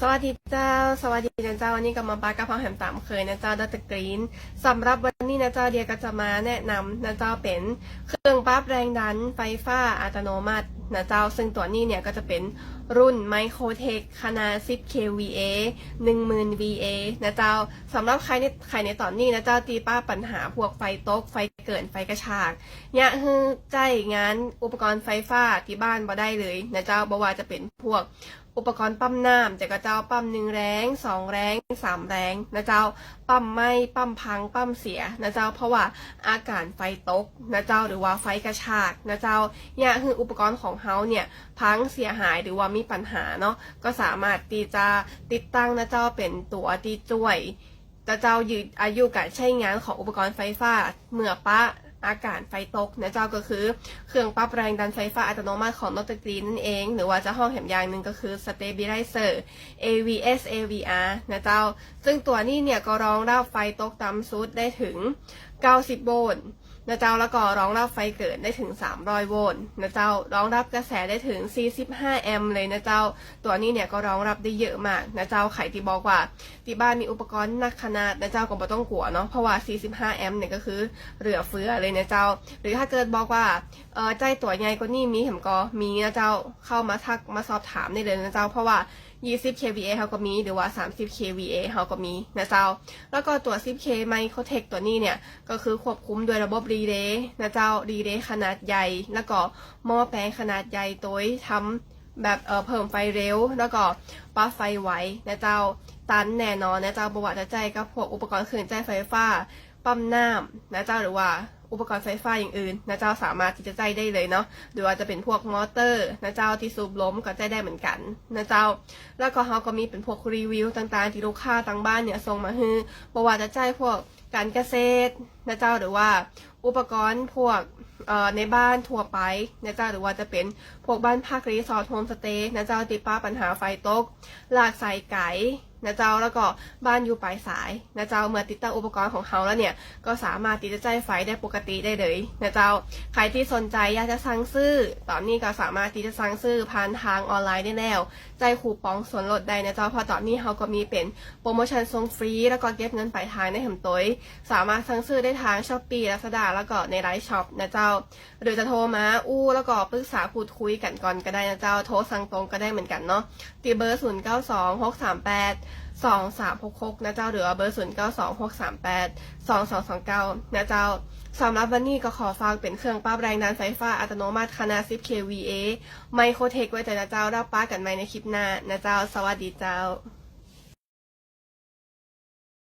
สวัสดีเจ้า สวัสดีนะเจ้าวันนี้ก็มาปากับพ่อแหมตามเคยนะเจ้าดัตต์กรีนสำหรับวันนี้นะเจ้าเดียก็จะมาแนะนำนะเจ้าเป็นเครื่องปั๊บแรงดันไฟฟ้าอัตโนมัตินะเจ้าซึ่งตัวนี้เนี่ยก็จะเป็นรุ่นไมโครเทคขนาด 10 kVA 10,000 VA นะเจ้าสำหรับใครในใครในตอนนี้นะเจ้าตีป้าปัญหาพวกไฟตกไฟเกินไฟกระชากเนี่ยคือใจงานอุปกรณ์ไฟฟ้าที่บ้านบ่ได้เลยนะเจ้าบ่ว่าจะเป็นพวก อุปกรณ์ปั๊มน้ำแต่ก็เจ้าปั๊มหนึ่งแรงสองแรงสามแรงนะเจ้าปั๊มไหม้ปั๊มพังปั๊มเสียนะเจ้าเพราะว่าอากาศไฟตกนะเจ้าหรือว่าไฟกระชากนะเจ้าเนี่ยคืออุปกรณ์ของเฮาเนี่ยพังเสียหายหรือว่ามีปัญหาเนาะก็สามารถตีจะติดตั้งนะเจ้าเป็นตัวตีจ่วยจะเจ้ายืดอายุการใช้งานของอุปกรณ์ไฟฟ้าเมื่อปะ อากาศไฟตกนะเจ้าก็คือเครื่องปรับแรงดันไฟฟ้าอัตโนมัติของนอตกรีนนั่นเอง หรือว่าจะห้องแหมอย่างหนึ่งก็คือ Stabilizer AVS AVR นะเจ้า ซึ่งตัวนี้เนี่ยก็รองรับไฟตกต่ำสุดได้ถึง 90 โวลต์ นะเจ้าแล้วก็ร้องรับไฟเกิดได้ถึง 300 โวลต์นะเจ้าร้องรับกระแสได้ถึง 45 แอมป์เลยนะเจ้า ตัวนี้เนี่ยก็ร้องรับได้เยอะมากนะเจ้าไขที่บอกว่าที่บ้านมีอุปกรณ์นักขนาดนะเจ้าก็ไม่ต้องกลัวเนาะเพราะว่า 45 แอมป์เนี่ยก็คือเหลือเฟือเลยนะเจ้า หรือถ้าเกิดบอกว่าเออใจตัวใหญ่กว่านี้มีเห็มก็มีนะเจ้าเข้ามาทักมาสอบถามได้เลยนะเจ้า เพราะว่า20 kVA เขาก็มีหรือว่า 30 kVA เขาก็มีนะเจ้า แล้วก็ตัว 10K Microtech ตัวนี้เนี่ย ก็คือควบคุมโดยระบบรีเลย์นะเจ้ารีเลย์ขนาดใหญ่ แล้วก็หม้อแปลงขนาดใหญ่โดยทำแบบเออเพิ่มไฟเร็ว แล้วก็ปั๊บไฟไวนะเจ้าตันแน่นอนนะเจ้าประวัติใจกับพวกอุปกรณ์เครื่องใช้ไฟฟ้า ปั๊มน้ำนะเจ้าหรือว่าอุปกรณ์ไฟฟ้าอย่างอื่นนะเจ้าสามารถที่จะใจได้เลยเนาะหรือว่าจะเป็นพวกมอเตอร์นะเจ้าที่สูบล้มก็ใจได้เหมือนกันนะเจ้า แล้วก็เขาก็มีเป็นพวกรีวิวต่างๆ ที่ลูกค้าต่างบ้านเนี่ยส่งมาให้ประวัติจะใจพวกการเกษตรนะเจ้าหรือว่าอุปกรณ์พวกเอ่อในบ้านทั่วไปนะเจ้าหรือว่าจะเป็นพวกบ้านพักรีสอร์ทโฮมสเตย์นะเจ้าติดป้าปัญหาไฟตก หลากใส่ไก่นะเจ้าแล้วก็บ้านอยู่ปลายสายนะเจ้าเมื่อติดตั้งอุปกรณ์ของเขาแล้วเนี่ยก็สามารถติดใจไฟได้ปกติได้เลยนะเจ้าใครที่สนใจอยากจะสั่งซื้อ ตอนนี้ก็สามารถที่จะสั่งซื้อผ่านทางออนไลน์ได้แล้วใจคูปองส่วนลดได้นะเจ้าพราะตอนนี้เขาก็มีเป็นโปรโมชั่นส่งฟรี แล้วก็เก็บเงินปลายทางในแหมตัวสามารถสั่งซื้อได้ทางช้อปปี้ลาซาด้าแล้วก็ในไลน์ช็อปนะเจ้าหรือจะโทรมาอู้แล้วก็ปรึกษาพูดคุยกันก่อนก็ได้นะเจ้าโทรสั่งตรงก็ได้เหมือนกันเนาะตีเบอร์สองสามหกหกนะเจ้าหรือว่าเบอร์0 9 2 6 3 8 2 2 2 9นะเจ้าสำหรับวันนี้ก็ขอฝากเป็นเครื่องปรับแรงดันไฟฟ้าอัตโนมัติขนาด 10 kVA ไมโครเทคไว้แต่นะเจ้ารับป้ากันไหมในคลิปหน้านะเจ้า สวัสดีเจ้า